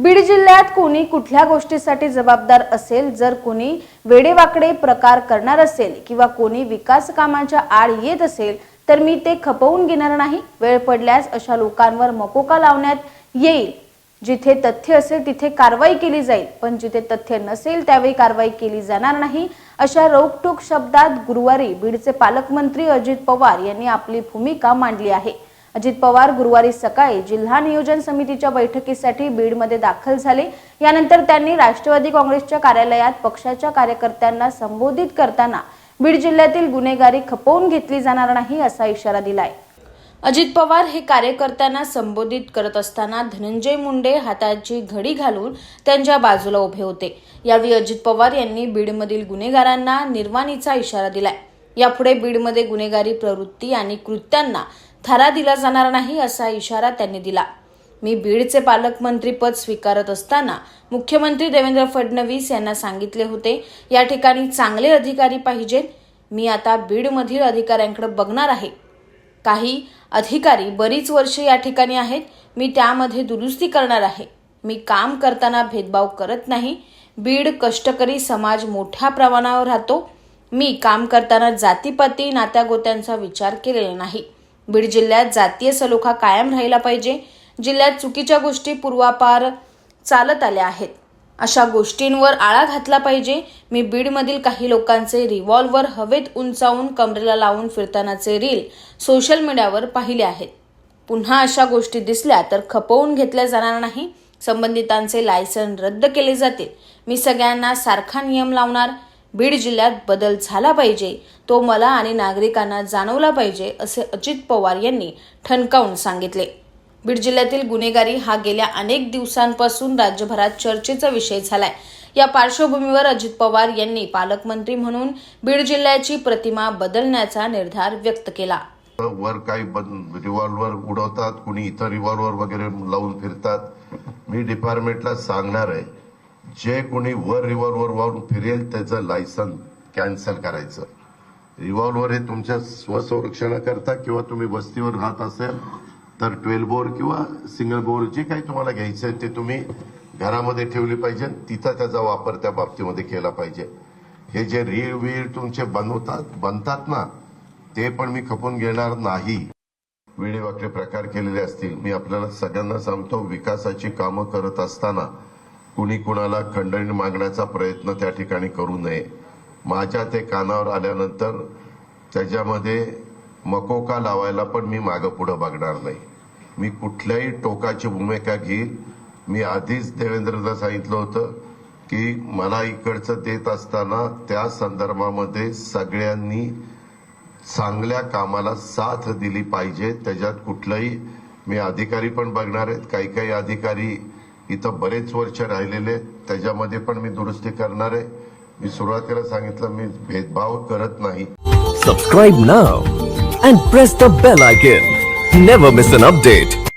बीड जिल्ह्यात कोणी कुठल्या गोष्टीसाठी जबाबदार असेल जर कोणी वेडेवाकडे प्रकार करणार असेल किंवा कोणी विकास कामाच्या आड येत असेल तर मी ते खपवून घेणार नाही. वेळ पडल्यास अशा लोकांवर मकोका लावण्यात येईल. जिथे तथ्य असेल तिथे कारवाई केली जाईल. पण जिथे तथ्य नसेल त्यावेळी कारवाई केली जाणार नाही. अशा रोखठोक शब्दात गुरुवारी बीडचे पालकमंत्री अजित पवार यांनी आपली भूमिका मांडली आहे. अजित पवार गुरुवारी सकाळी जिल्हा नियोजन समितीच्या बैठकीसाठी बीडमध्ये दाखल झाले. यानंतर त्यांनी राष्ट्रवादी काँग्रेसच्या कार्यालयात पक्षाच्या कार्यकर्त्यांना संबोधित करताना बीड जिल्ह्यातील गुन्हेगारी खपवून घेतली जाणार नाही असा इशारा दिलाय. अजित पवार हे कार्यकर्त्यांना संबोधित करत असताना धनंजय मुंडे हाताची घडी घालून त्यांच्या बाजूला उभे होते. यावेळी अजित पवार यांनी बीडमधील गुन्हेगारांना निर्वाणीचा इशारा दिलाय. यापुढे बीडमध्ये गुन्हेगारी प्रवृत्ती आणि कृत्यांना थारा दिला जाणार नाही असा इशारा त्यांनी दिला. मी बीडचे पालकमंत्रीपद स्वीकारत असताना मुख्यमंत्री देवेंद्र फडणवीस यांना सांगितले होते या ठिकाणी चांगले अधिकारी पाहिजेत. मी आता बीडमधील अधिकाऱ्यांकडे बघणार आहे. काही अधिकारी बरीच वर्षे या ठिकाणी आहेत. मी त्यामध्ये दुरुस्ती करणार आहे. मी काम करताना भेदभाव करत नाही. बीड कष्टकरी समाज मोठ्या प्रमाणावर राहतो. मी काम करताना जातीपाती नात्यागोत्यांचा विचार केलेला नाही. बीड जिल्ह्यात जातीय सलोखा कायम राहिला पाहिजे. जिल्ह्यात चुकीच्या गोष्टी पूर्वापार चालत आल्या आहेत. अशा गोष्टींवर आळा घातला पाहिजे. मी बीडमधील काही लोकांचे रिव्हॉल्वर हवेत उंचावून कमरेला लावून फिरतानाचे रील सोशल मीडियावर पाहिले आहेत. पुन्हा अशा गोष्टी दिसल्या तर खपवून घेतल्या जाणार नाही. संबंधितांचे लायसन रद्द केले जातील. मी सगळ्यांना सारखा नियम लावणार. बीड जिल्ह्यात बदल झाला पाहिजे तो मला आणि नागरिकांना जाणवला पाहिजे असे अजित पवार यांनी ठणकावून सांगितले. बीड जिल्ह्यातील गुन्हेगारी हा गेल्या अनेक दिवसांपासून राज्यभरात चर्चेचा विषय झालाय. या पार्श्वभूमीवर अजित पवार यांनी पालकमंत्री म्हणून बीड जिल्ह्याची प्रतिमा बदलण्याचा निर्धार व्यक्त केला. वर काही रिव्हॉल्वर उडवतात कुणी इतर रिव्हॉल्वर वगैरे लावून फिरतात. मी डिपार्टमेंटला सांगणार आहे जे कोणी वर रिव्हॉल्वर वाहून फिरेल त्याचं लायसन कॅन्सल करायचं. रिव्हॉल्वर हे तुमच्या स्वसंरक्षणाकरता किंवा तुम्ही वस्तीवर राहत असेल तर ट्वेल्व बोर किंवा सिंगल बोर जे काही तुम्हाला घ्यायचं आहे ते तुम्ही घरामध्ये ठेवली पाहिजे तिथं त्याचा वापर त्या बाबतीमध्ये केला पाहिजे. हे जे रीळ वीळ तुमचे बनवतात बनतात ना ते पण मी खपून घेणार नाही. वेळेवाकडे प्रकार केलेले असतील. मी आपल्याला सगळ्यांना सांगतो विकासाची कामं करत असताना कुणी कुणाला खंडणी मागण्याचा प्रयत्न त्या ठिकाणी करू नये. माझ्या ते कानावर आल्यानंतर त्याच्यामध्ये मकोका लावायला पण मी मागं पुढं बघणार नाही. मी कुठल्याही टोकाची भूमिका घेईल. मी आधीच देवेंद्रला सांगितलं होतं की मला इकडचं देत असताना त्या संदर्भामध्ये सगळ्यांनी चांगल्या कामाला साथ दिली पाहिजे. त्याच्यात कुठलंही मी अधिकारी पण बघणार आहेत. काही काही अधिकारी इथं बरेच वर्ष राहिलेले त्याच्यामध्ये पण मी दुरुस्ती करणार आहे. मी सुरुवातीला सांगितलं मी भेदभाव करत नाही. Subscribe now and press the bell icon never miss an update